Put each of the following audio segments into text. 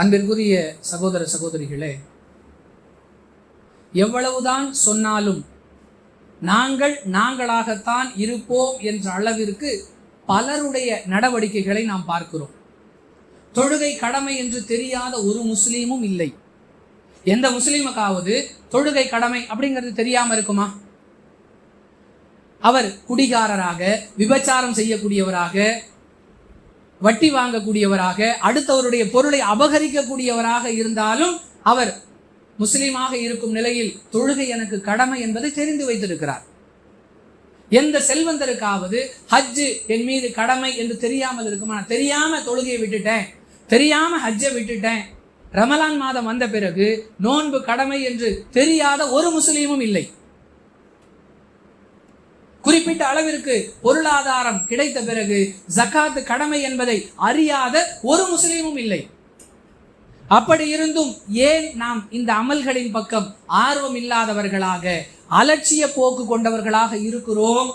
அன்பிற்குரிய சகோதர சகோதரிகளே எவ்வளவுதான் சொன்னாலும் நாங்கள் நாங்களாகத்தான் இருப்போம் என்ற அளவிற்கு பலருடைய நடவடிக்கைகளை நாம் பார்க்கிறோம். தொழுகை கடமை என்று தெரியாத ஒரு முஸ்லீமும் இல்லை. எந்த முஸ்லீமுக்காவது தொழுகை கடமை அப்படிங்கிறது தெரியாம இருக்குமா? அவர் குடிகாரராக விபச்சாரம் செய்யக்கூடியவராக வட்டி வாங்கக்கூடியவராக அடுத்தவருடைய பொருளை அபகரிக்கக்கூடியவராக இருந்தாலும் அவர் முஸ்லீமாக இருக்கும் நிலையில் தொழுகை எனக்கு கடமை என்பதை தெரிந்து வைத்திருக்கிறார். எந்த செல்வந்தருக்காவது ஹஜ்ஜு என் மீது கடமை என்று தெரியாமல் இருக்குமா? நான் தெரியாம தொழுகையை விட்டுட்டேன் தெரியாம ஹஜ்ஜை விட்டுட்டேன். ரமலான் மாதம் வந்த பிறகு நோன்பு கடமை என்று தெரியாத ஒரு முஸ்லீமும் இல்லை. குறிப்பிட்ட அளவிற்கு பொருளாதாரம் கிடைத்த பிறகு ஜக்காத்து கடமை என்பதை அறியாத ஒரு முஸ்லீமும் இல்லை. அப்படி இருந்தும் ஏன் நாம் இந்த அமல்களின் பக்கம் ஆர்வம் இல்லாதவர்களாக அலட்சிய போக்கு கொண்டவர்களாக இருக்கிறோம்?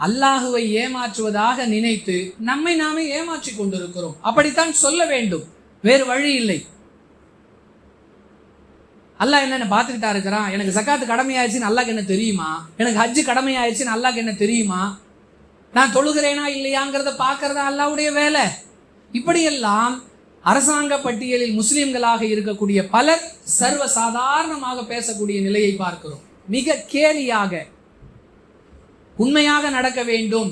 அல்லாஹுவை ஏமாற்றுவதாக நினைத்து நம்மை நாமே ஏமாற்றிக் கொண்டிருக்கிறோம். அப்படித்தான் சொல்ல வேண்டும். வேறு வழி இல்லை. அல்லாஹ் என்ன பார்த்துக்கிட்டா இருக்கிறான்? எனக்கு சக்காத்து கடமையாயிடுச்சுன்னு அல்லாக்கு என்ன தெரியுமா? எனக்கு ஹஜ்ஜு கடமையாயிடுச்சுன்னு அல்லாக்கு என்ன தெரியுமா? நான் தொழுகிறேனா இல்லையாங்கிறத பார்க்கறதா அல்லாவுடைய வேலை. இப்படியெல்லாம் அரசாங்க பட்டியலில் முஸ்லிம்களாக இருக்கக்கூடிய பலர் சர்வ சாதாரணமாக பேசக்கூடிய நிலையை பார்க்கிறோம். மிக கேலியாக உண்மையாக நடக்க வேண்டும்.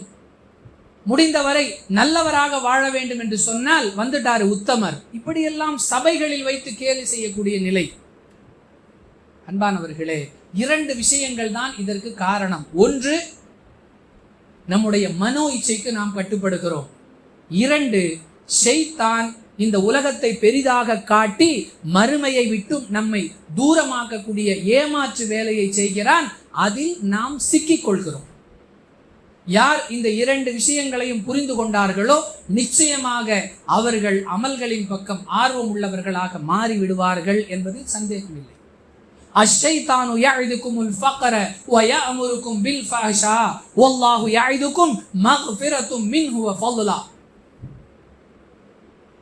முடிந்தவரை நல்லவராக வாழ வேண்டும் என்று சொன்னால் வந்துட்டாரு உத்தமர். இப்படியெல்லாம் சபைகளில் வைத்து கேலி செய்யக்கூடிய நிலை. அன்பானவர்களே இரண்டு விஷயங்கள் தான் இதற்கு காரணம். ஒன்று நம்முடைய மனோ இச்சைக்கு நாம் கட்டுப்படுகிறோம். இரண்டு ஷெய்தான் இந்த உலகத்தை பெரிதாக காட்டி மறுமையை விட்டும் நம்மை தூரமாக்கக்கூடிய ஏமாற்று வேலையை செய்கிறான். அதில் நாம் சிக்கிக் கொள்கிறோம் யார் இந்த இரண்டு விஷயங்களையும் புரிந்து கொண்டார்களோ நிச்சயமாக அவர்கள் அமல்களின் பக்கம் ஆர்வம் உள்ளவர்களாக மாறி விடுவார்கள் என்பதில் சந்தேகமில்லை. அஷைத்தானு யாழுதுக்கும் உல் ஃபக்கர ஒயா அமுருக்கும் பில் ஃபாஷா ஒல்லாஹு யாழுதுக்கும் மஃபிரத்தும் மின் ஹுவ ஃபல்லுலா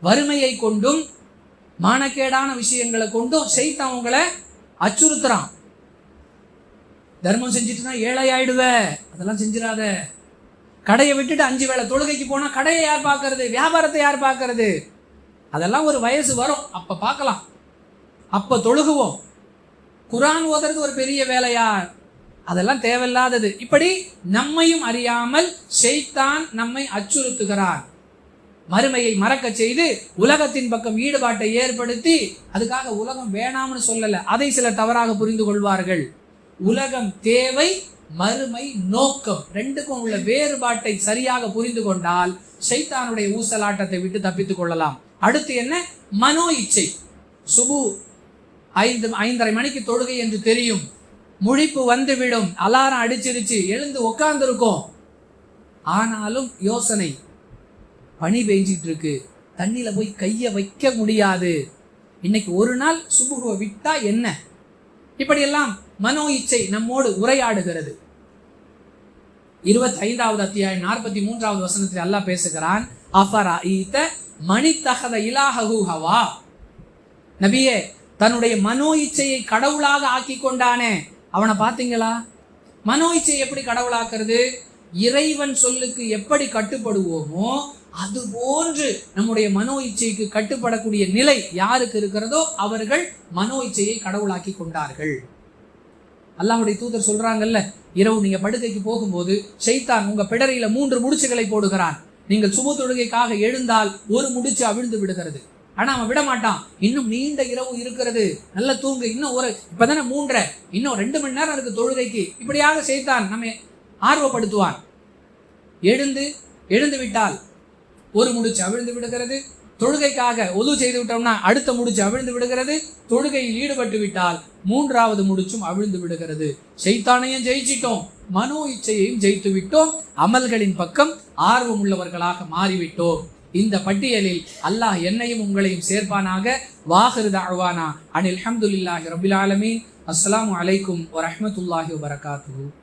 வறுமையை கொண்டும் மானக்கேடான விஷயங்களை கொண்டும் செய்தான் உங்களை அச்சுறுத்துறான். தர்மம் செஞ்சுட்டுனா ஏழை ஆயிடுவ. அதெல்லாம் செஞ்சிடாத. கடையை விட்டுட்டு அஞ்சு வேளை தொழுகைக்கு போனால் கடையை யார் பார்க்கறது? வியாபாரத்தை யார் பார்க்கறது? அதெல்லாம் ஒரு வயசு வரும். அப்போ பார்க்கலாம். அப்போ தொழுகுவோம். குரான் ஓதுறது ஒரு பெரிய வேலையா? அதெல்லாம் தேவையில்லாதது. இப்படி நம்மையும் அறியாமல் செய்தான் நம்மை அச்சுறுத்துகிறான் மறுமையை மறக்க செய்து உலகத்தின் பக்கம் ஈடுபாட்டை ஏற்படுத்தி அதுக்காக உலகம் வேணாம்னு சொல்லல. அதை சில தவறாக புரிந்து கொள்வார்கள். உலகம் தேவை மறுமை நோக்கம். ரெண்டுக்கும் உள்ள வேறுபாட்டை சரியாக புரிந்து கொண்டால் ஷைத்தானுடைய ஊசலாட்டத்தை விட்டு தப்பித்துக் கொள்ளலாம். அடுத்து என்ன? மனோ இச்சை. சுபு ஐந்து ஐந்தரை மணிக்கு தொழுகை என்று தெரியும். முழிப்பு வந்துவிடும். அலாரம் அடிச்சிருச்சு. எழுந்து உட்கார்ந்துருக்கோம் ஆனாலும் யோசனை. பனி பெஞ்சிட்டு இருக்கு தண்ணியில போய் கையை வைக்க முடியாது. இன்னைக்கு ஒரு நாள் சுபுகுவை விட்டா என்ன? இப்படியெல்லாம் மனோ இச்சை நம்மோடு உரையாடுகிறது. இருபத்தி ஐந்தாவது அத்தியாயம் நாற்பத்தி மூன்றாவது வசனத்தில் அல்லாஹ் பேசுகிறான் அஃபரா ஈத்த மணித்தகத இலாஹு ஹவா? நபியே தன்னுடைய மனோ இச்சையை கடவுளாக ஆக்கி கொண்டானே அவனை பார்த்தீங்களா? மனோ இச்சை எப்படி கடவுளாக்குறது? இறைவன் சொல்லுக்கு எப்படி கட்டுப்படுவோமோ அது போன்று நம்முடைய மனோ இச்சைக்கு கட்டுப்படக்கூடிய நிலை யாருக்கு இருக்கிறதோ அவர்கள் மனோ இச்சையை கடவுளாக்கி கொண்டார்கள். அல்லாஹுடைய தூதர் சொல்றாங்கல்ல இரவு நீங்க படுக்கைக்கு போகும்போது ஷைத்தான் உங்க பிடரையில மூன்று முடிச்சுகளை போடுகிறான். நீங்கள் சுப தொழுகைக்காக எழுந்தால் ஒரு முடிச்சு அவிழ்ந்து விடுகிறது. ஆனால் அவன் விட மாட்டான் இன்னும் நீண்ட இரவு இருக்கிறது. நல்ல தூங்கு. இன்னும் ஒரு இப்பதானே மூன்றரை. இன்னும் ரெண்டு மணி நேரம் இருக்குது தொழுகைக்கு. இப்படியாக செய்தான். நம்ம ஆர்வப்படுத்துவான். எழுந்து எழுந்து விட்டால் ஒரு முடிச்சு அவிழ்ந்து விடுகிறது. தொழுகைக்காக ஒது செய்து விட்டோம்னா அடுத்த முடிச்சு அவிழ்ந்து விடுகிறது. தொழுகையில் ஈடுபட்டு விட்டால் மூன்றாவது முடிச்சும் அவிழ்ந்து விடுகிறது. செய்தானையும் ஜெயிச்சிட்டோம். மனோ இச்சையையும் ஜெயித்து விட்டோம் அமல்களின் பக்கம் ஆர்வம் உள்ளவர்களாக மாறிவிட்டோம். இந்த பட்டியலில் அல்லாஹ் என்னையும் உங்களையும் சேர்ப்பானாக. வாஹிரு அழ்வானா அனில் அஹமதுல்லாஹி ரபில் ஆலமீன். அஸ்ஸலாமு அலைக்கும் வரஹ்மத்துல்லாஹி வரகாத்து